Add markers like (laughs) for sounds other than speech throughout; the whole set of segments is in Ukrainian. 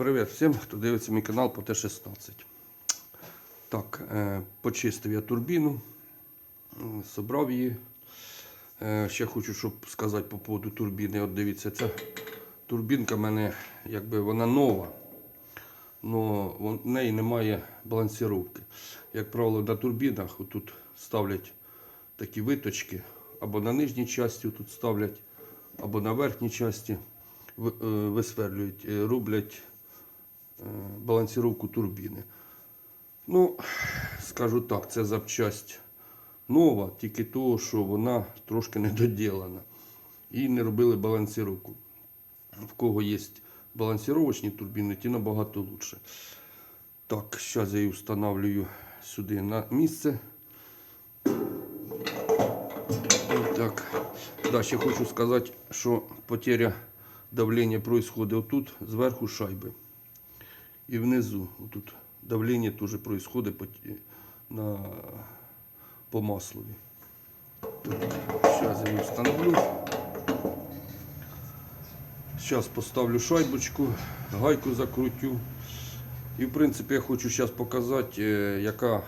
Привіт всім, хто дивиться мій канал по Т-16. Так, е, почистив я турбіну, м, собрав її. Е, ще хочу, щоб сказати по поводу турбіни. От дивіться, ця турбінка в мене, якби вона нова, але в неї немає балансіровки. Як правило, на турбінах тут ставлять такі виточки, або на нижній часті тут ставлять, або на верхній часті е, висверлюють, е, роблять е, балансіровку турбіни. Ну, скажу так, це запчасть нова, тільки того, що вона трошки недоділана. І не робили балансіровку. В кого є балансіровочні турбіни, ті набагато краще. Так, зараз я її встановлюю сюди на місце. Так, да, ще хочу сказати, що потеря давлення происходит отут, зверху шайби. І внизу, тут давлення теж происходит по, на, по маслові. Зараз я її встановлю. Зараз поставлю шайбочку, гайку закрутю. І в принципі я хочу зараз показати, е, яка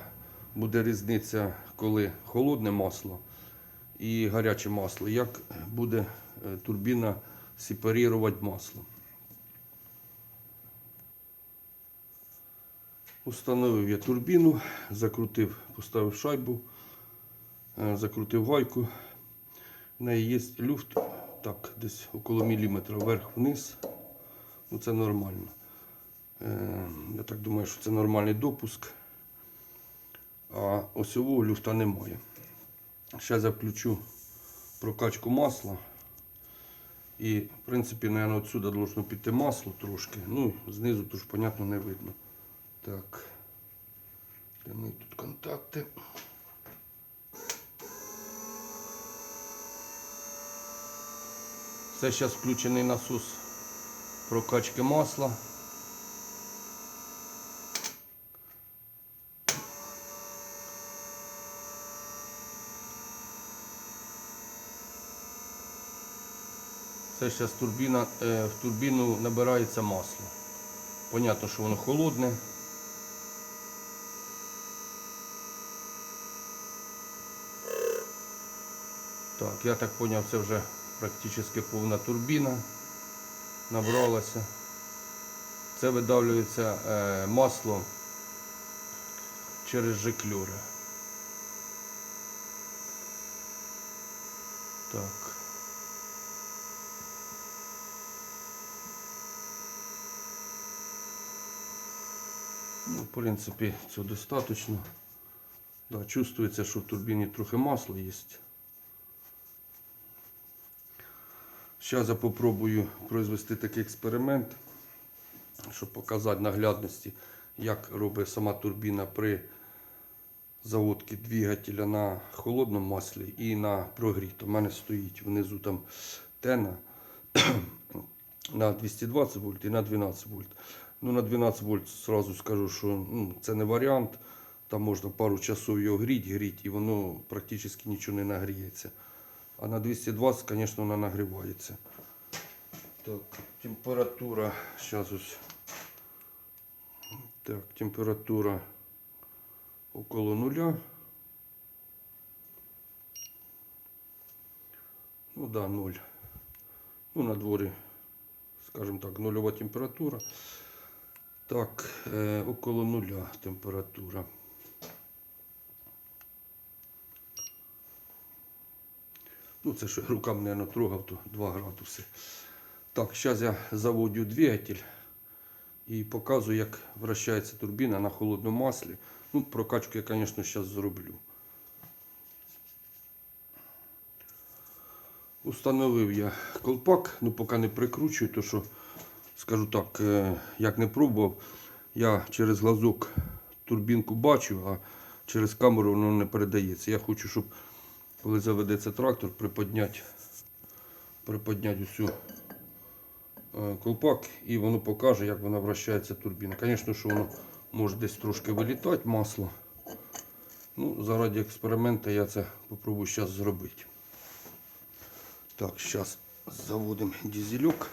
буде різниця, коли холодне масло і гаряче масло, як буде е, турбіна сепарувати масло. Установив я турбіну, закрутив, поставив шайбу, е, закрутив гайку. В неї є люфт, так, десь около міліметра вверх-вниз. Ну, це нормально. Е, Я так думаю, що це нормальний допуск. А осьового люфта немає. Я включу прокачку масла. І, в принципі, мабуть, отсюди должно піти масло трошки. Ну, знизу тож, понятно, не видно. Так. Де мої тут контакти? Це зараз включений насос прокачки масла. Це зараз турбіна, е, в турбіну набирається масло. Понятно, що воно холодне. Так, я так зрозумів, це вже практично повна турбіна набралася. Це видавлюється е, масло через жиклюри. Так. Ну, в принципі, цього достатньо. Да, чувствується, що в турбіні трохи масла є. Зараз я попробую произвести такий експеримент, щоб показати наглядності, як робить сама турбіна при заводці двигателя на холодному маслі і на прогріт. У мене стоїть внизу там тена (clears throat) на 220 вольт і на 12 вольт. Ну, на 12 вольт сразу скажу, що ну, це не варіант. Там можна пару часов його гріти, гріти, і воно практично нічого не нагріється. А на 220, звісно, вона нагрівається. Так, температура. Зараз ось. Так, температура около нуля. Ну да, ноль. Ну, на дворі, скажімо так, нульова температура. Так, е, около нуля температура. Ну, це я руками не трогав, то 2 градуси. Так, зараз я заводю двигатель і показую, як вращається турбіна на холодному маслі. Ну, прокачку я, звісно, зараз зроблю. Установив я колпак, ну поки не прикручую, то що, скажу так, е, як не пробував, я через глазок турбінку бачу, а через камеру воно не передається. Я хочу, щоб коли заведеться трактор, приподняти, усю е, колпак і воно покаже, як вона вращається турбіна. Звісно, що воно може десь трошки вилітати масло. Ну, заради експерименту я це попробую зараз зробити. Так, зараз заводимо дизельок.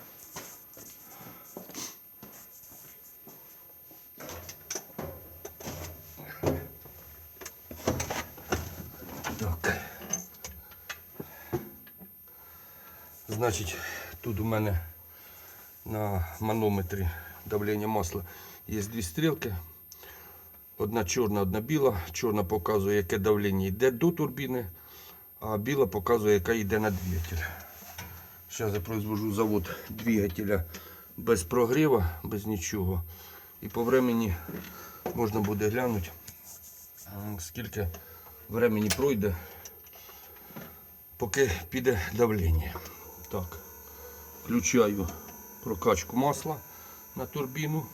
Значить, тут у мене на манометрі давлення масла є дві стрілки. Одна чорна, одна біла. Чорна показує, яке давлення йде до турбіни, а біла показує, яка йде на двигатель. Зараз я произвожу завод двигателя без прогріву, без нічого. І по времені можна буде глянути, скільки времени пройде, поки піде давлення. Так, включаю прокачку масла на турбіну.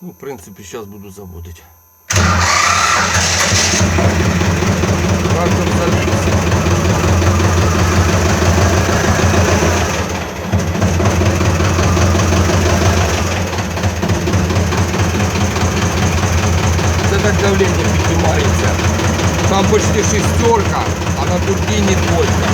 Ну, в принципі, зараз буду заводити. Трактор завівся. Це так давлення піднімається. Там почти шестерка, а на турбіні двойка.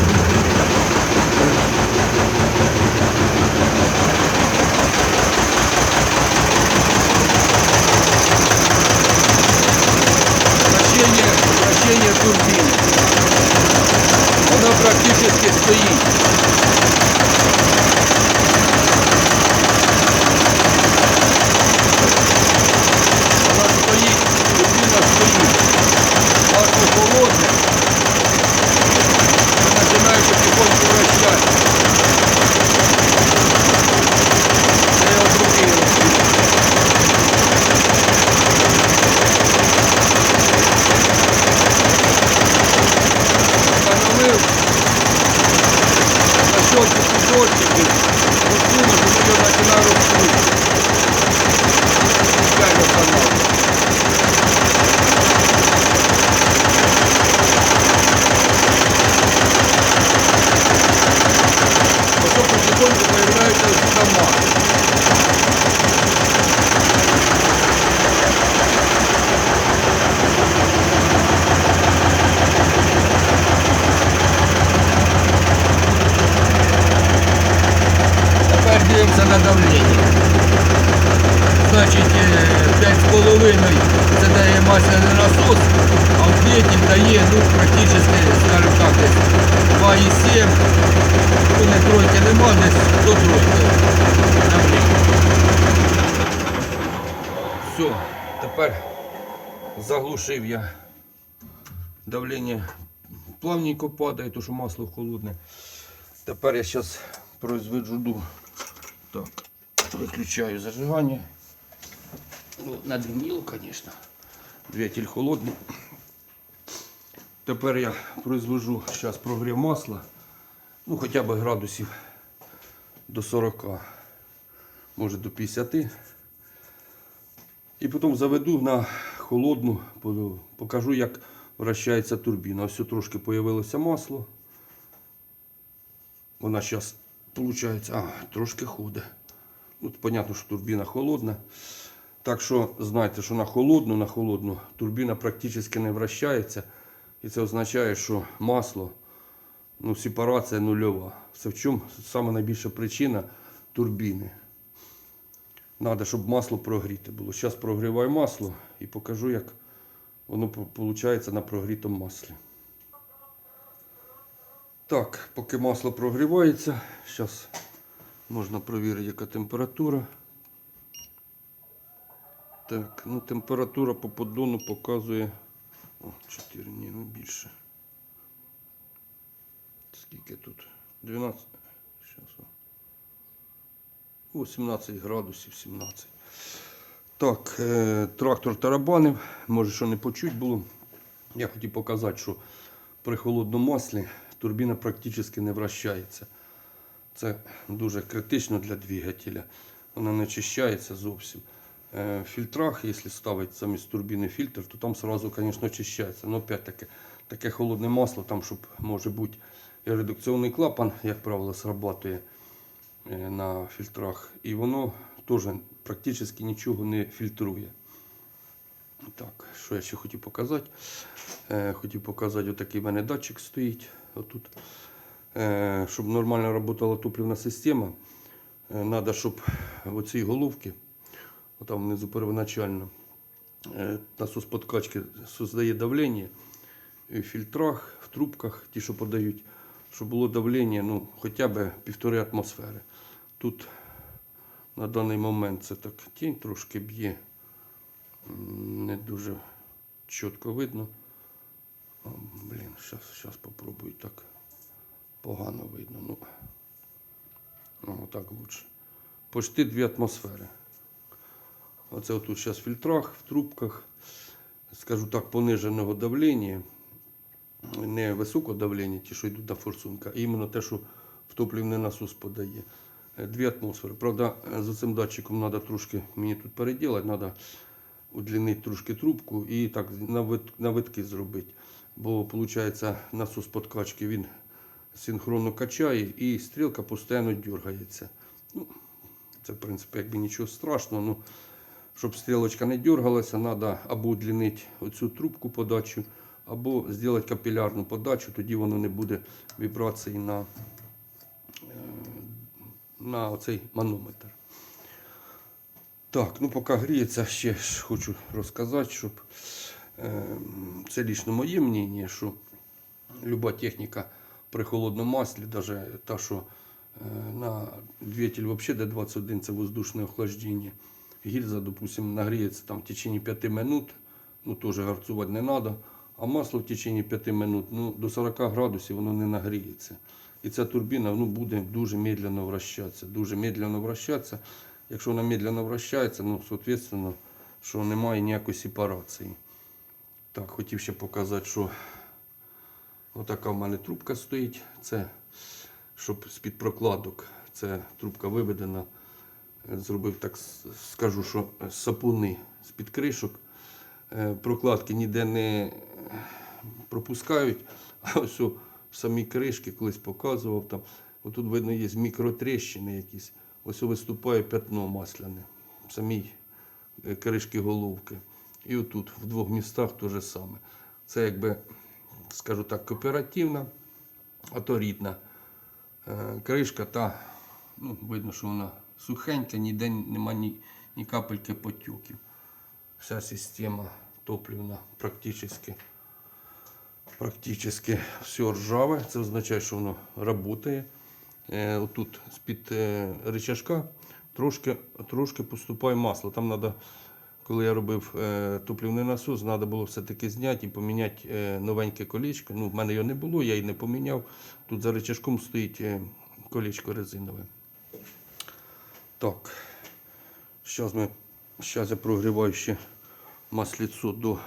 Вращение, вращение турбины. Она практически стоит. Заглушив я давлення плавненько падає, тому що масло холодне. Тепер я зараз произведу так, виключаю зажигання. Ну, надвініло, звісно. Двигатель холодний. Тепер я произвожу зараз прогрів масла. Ну, хоча б градусів до 40, може до 50. І потім заведу на холодну, покажу, як вращається турбіна. Ось трошки з'явилося масло. Вона зараз, виходить, а, трошки ходить. Ну, понятно, що турбіна холодна. Так що знайте, що на холодну, на холодну турбіна практично не вращається. І це означає, що масло, ну, сепарація нульова. Це в чому найбільша причина турбіни. Треба, щоб масло прогріте було. Зараз прогріваю масло і покажу, як воно виходить на прогрітому маслі. Так, поки масло прогрівається, зараз можна перевірити, яка температура. Так, ну температура по поддону показує. О, 4, ні, ну більше. Скільки тут? 12. Зараз. О, 17 градусів, 17. Так, е, трактор тарабанив. Може, що не почуть було. Я хотів показати, що при холодному маслі турбіна практично не вращається. Це дуже критично для двигателя. Вона не очищається зовсім. Е, В фільтрах, якщо ставити замість турбіни фільтр, то там сразу, звісно, очищається. Но опять-таки, таке холодне масло, там, щоб може бути редукційний клапан, як правило, срабатує на фільтрах. І воно теж практично нічого не фільтрує. Так, що я ще хотів показати? Е, хотів показати, отакий в мене датчик стоїть. Отут. Е, щоб нормально працювала топливна система, треба, щоб оці головки, отам внизу первоначально, е, насос подкачки создає давлення в фільтрах, в трубках, ті, що подають, щоб було давлення ну, хоча б півтори атмосфери. Тут на даний момент це так тінь трошки б'є. Не дуже чітко видно. О, блін, зараз щас попробую так. Погано видно. Ну, ну так лучше. Почти дві атмосфери. Оце отут зараз в фільтрах, в трубках, скажу так, пониженого давлення, не високого давлення, ті, що йдуть на форсунка, а іменно те, що втоплювальний насос подає. Дві атмосфери. Правда, за цим датчиком треба трошки мені тут переділати, треба удлінити трошки трубку і так на, витки зробити. Бо виходить, насос подкачки він синхронно качає і стрілка постійно дергається. Ну, це, в принципі, якби нічого страшного. Ну, щоб стрілочка не дергалася, треба або удлінити оцю трубку подачу, або зробити капілярну подачу, тоді воно не буде вібрації на, на оцей манометр. Так, ну поки гріється, ще хочу розказати, щоб е, це лічно моє мнення, що люба техніка при холодному маслі, навіть та, що е, на двигатель взагалі D21 це воздушне охлаждення. Гільза, допустим, нагріється там в течение 5 минут, ну теж гарцувати не треба. А масло в течение 5 минут, ну до 40 градусів воно не нагріється. І ця турбіна ну, буде дуже медленно вращатися. Дуже медленно вращатися. Якщо вона медленно вращається, ну, соответственно, що немає ніякої сепарації. Так, хотів ще показати, що отака в мене трубка стоїть. Це щоб з-під прокладок. Це трубка виведена. Зробив так, скажу, що сапуни з-під кришок. Е, Прокладки ніде не пропускають. А ось самі кришки колись показував там. Отут видно є мікротріщини якісь. Ось виступає пятно масляне. в самій е, кришки головки. І отут в двох містах те же саме. Це якби, скажу так, кооперативна, а то рідна е, кришка. Та, ну, видно, що вона сухенька, ніде нема ні, ні капельки потюків. Вся система топлівна практично практически все ржаве. Це означає, що воно працює. Е, отут з-під е, рычажка трошки, трошки поступає масло. Там треба, коли я робив е, топлівний насос, треба було все-таки зняти і поміняти новеньке колечко. Ну, в мене його не було, я її не поміняв. Тут за рычажком стоїть е, колечко резинове. Так, зараз ми, зараз я прогріваю ще маслицо до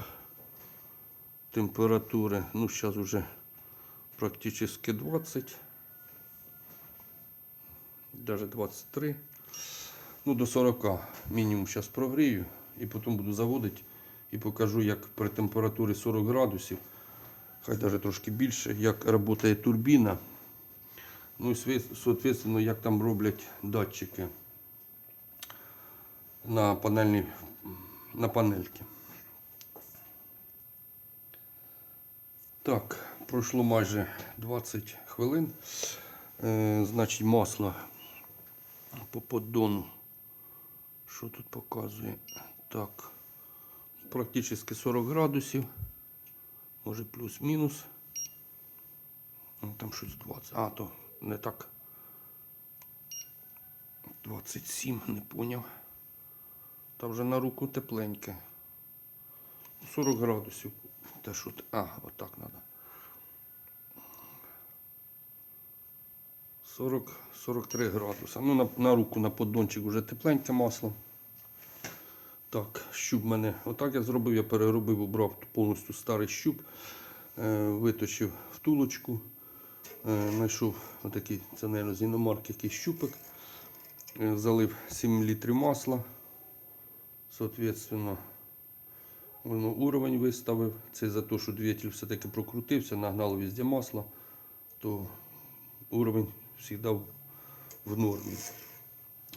температури. Ну, зараз вже практично 20. Даже 23. Ну, до 40 мінімум зараз прогрію. І потім буду заводити і покажу, як при температурі 40 градусів, хай навіть трошки більше, як працює турбіна. Ну і соответственно, як там роблять датчики на панельні, на панельки. Так, пройшло майже 20 хвилин. Е, значить, масло по поддону. Що тут показує? Так, практично 40 градусів. Може плюс-мінус. Ну, Там щось 20. А, то не так. 27, не поняв. Там вже на руку тепленьке. 40 градусів. Те, що... А, отак треба. 40, 43 градуса. Ну, на, на руку, на поддончик вже тепленьке масло. Так, щуп мене. Отак я зробив, я переробив, убрав повністю старий щуп, е, виточив втулочку, е, знайшов отакий, це, мабуть, з іномарки якийсь щупик, е, залив 7 літрів масла. Соответственно, уровень виставив. Це за те, що двигатель все-таки прокрутився, нагнало везде масло, то уровень завжди в- в нормі.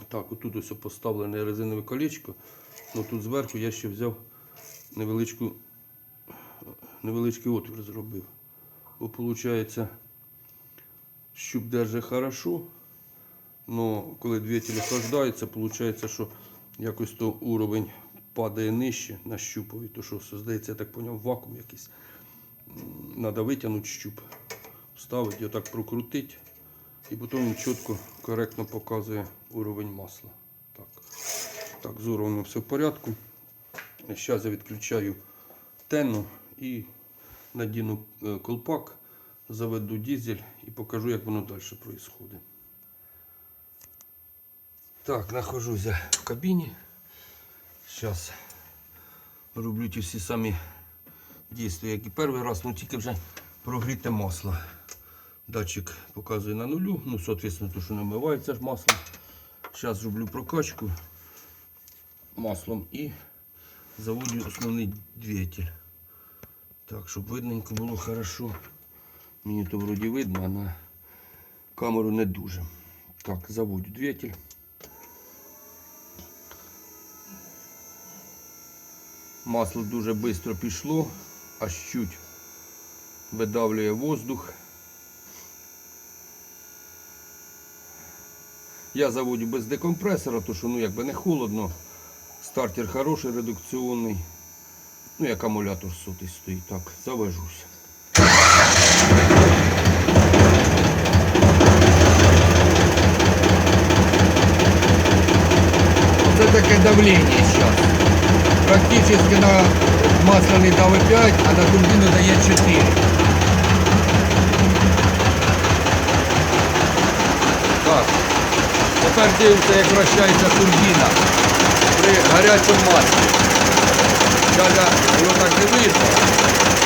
Так, отут ось поставлене резинове колечко. Ну тут зверху я ще взяв невеличку, невеличкий отвір зробив. Бо виходить, щуп держить хорошо, але коли двигатель охлаждається, виходить, що якось то уровень падає нижче на щупові, то що здається, я так поняв, вакуум якийсь. Треба витягнути щуп, вставити, отак прокрутити, і потім він чітко, коректно показує уровень масла. Так, так з уровнем все в порядку. Зараз я відключаю тену і надіну е, колпак, заведу дизель і покажу, як воно далі відбувається. Так, нахожусь в кабіні. Зараз роблю ті всі самі дійства, як і перший раз, ну тільки вже прогріте масло. Датчик показує на нулю, ну, соответственно, то, що намивається ж масло. Зараз роблю прокачку маслом і заводю основний двигатель. Так, щоб видненько було хорошо. Мені то вроді видно, а на камеру не дуже. Так, заводю двигатель. Масло дуже швидко пішло, аж чуть видавлює воздух. Я заводю без декомпресора, тому що ну, якби не холодно. Стартер хороший, редукційний. Ну, як акумулятор сотий стоїть. Так, завожусь. Це таке давлення зараз. Практично на масляний дали 5, а на турбіну дає 4. Так. Тепер дивимося, як вращається турбіна при гарячому маслі. Зараз його так не видно.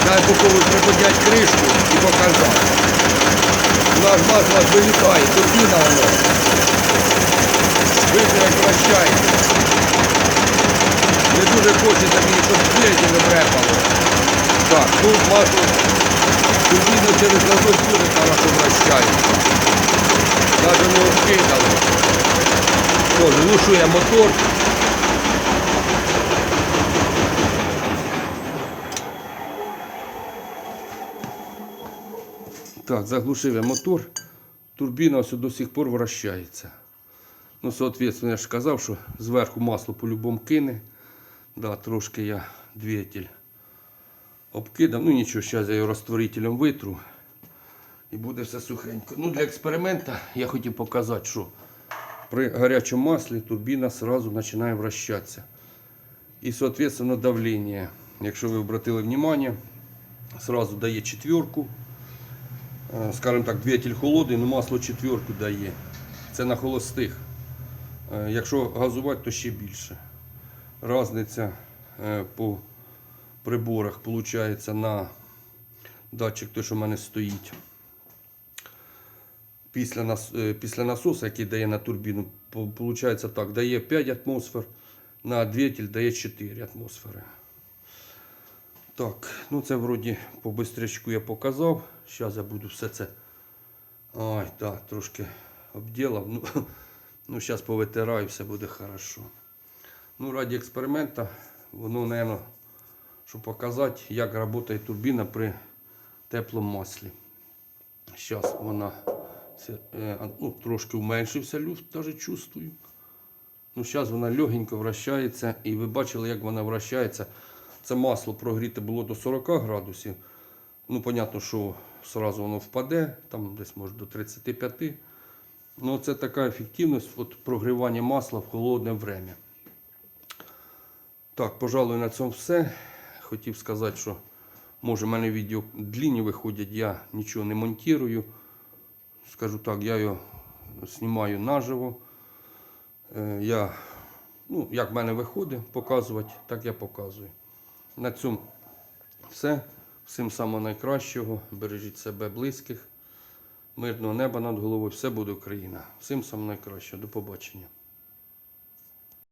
Треба попробую приподняти кришку і показати. У нас масло вилітає, турбіна воно. Видно, як вращається. Не дуже хочеться мені, щоб двигатель не брепало. Так, ну масло турбіна через разок дуже хорошо вращається. Даже не вкидали. Що, глушує мотор. Так, заглушив я мотор. Турбіна ось до сих пор вращається. Ну, соответственно, я ж казав, що зверху масло по-любому кине. Да, трошки я двигатель обкидав. Ну нічого, зараз я його розтворителем витру. І буде все сухенько. Ну, для експерименту я хотів показати, що при гарячому маслі турбіна одразу починає вращатися. І, соответственно, давлення. Якщо ви обратили внимание, сразу дає четверку. Е, Скажімо так, двигатель холодний, але масло четверку дає. Це на холостих. Е, Якщо газувати, то ще більше. Разниця е, по приборах виходить на датчик, той, що в мене стоїть. Після, нас, е, після насоса, який дає на турбіну, виходить так, дає 5 атмосфер, на двигатель дає 4 атмосфери. Так, ну це вроді по бистрячку я показав. Зараз я буду все це. Ой, так, трошки обділав. Ну, (laughs) ну зараз повитираю, все буде хорошо. Ну, раді експеримента, воно, мабуть, щоб показати, як працює турбіна при теплому маслі. Зараз вона е, ну, трошки уменшився люфт, навіть чувствую. Ну, зараз вона легенько вращається, і ви бачили, як вона вращається. Це масло прогріте було до 40 градусів. Ну, понятно, що одразу воно впаде, там десь може до 35. Ну, це така ефективність от прогрівання масла в холодне время. Так, пожалуй, на цьому все. Хотів сказати, що може в мене відео длінні виходять, я нічого не монтую. Скажу так, я його знімаю наживо. Е, Я, ну, як в мене виходить показувати, так я показую. На цьому все. Всім самого найкращого. Бережіть себе, близьких. Мирного неба над головою. Все буде Україна. Всім самого найкращого. До побачення.